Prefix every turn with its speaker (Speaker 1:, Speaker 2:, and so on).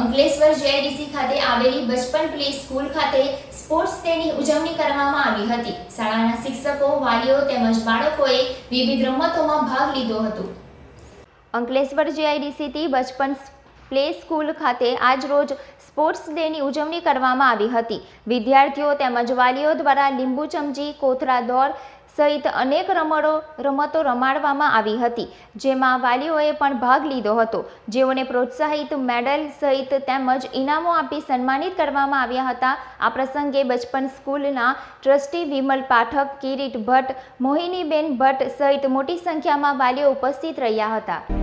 Speaker 1: Ankleshwar JIDC ખાતે આવેલી Bachpan play school ખાતે સ્પોર્ટ્સ ડેની ઉજવણી કરવામાં આવી હતી. શાળાના શિક્ષકો, વાલીઓ તેમજ બાળકોએ વિવિધ રમતોમાં ભાગ લીધો હતો. અંકલેશ્વર જેઆઈડીસીથી બચપન પ્લે સ્કૂલ ખાતે આજ રોજ સ્પોર્ટ્સ ડેની ઉજવણી કરવામાં આવી હતી. વિદ્યાર્થીઓ તેમજ વાલીઓ દ્વારા લીંબુ ચમચી કોથરા દોડ સહિત અનેક રમડો રમતો રમાડવામાં આવી હતી. જેમાં વાલીઓએ પણ ભાગ લીધો હતો. જેઓને પ્રોત્સાહિત મેડલ સહિત તેમજ ઇનામો આપી સન્માનિત કરવામાં આવ્યા હતા. આ પ્રસંગે બચપન સ્કૂલના ટ્રસ્ટી વિમલ પાઠક, કિરીટ ભટ્ટ, મોહિનીબેન ભટ્ટ સહિત મોટી સંખ્યામાં વાલીઓ ઉપસ્થિત રહ્યા હતા.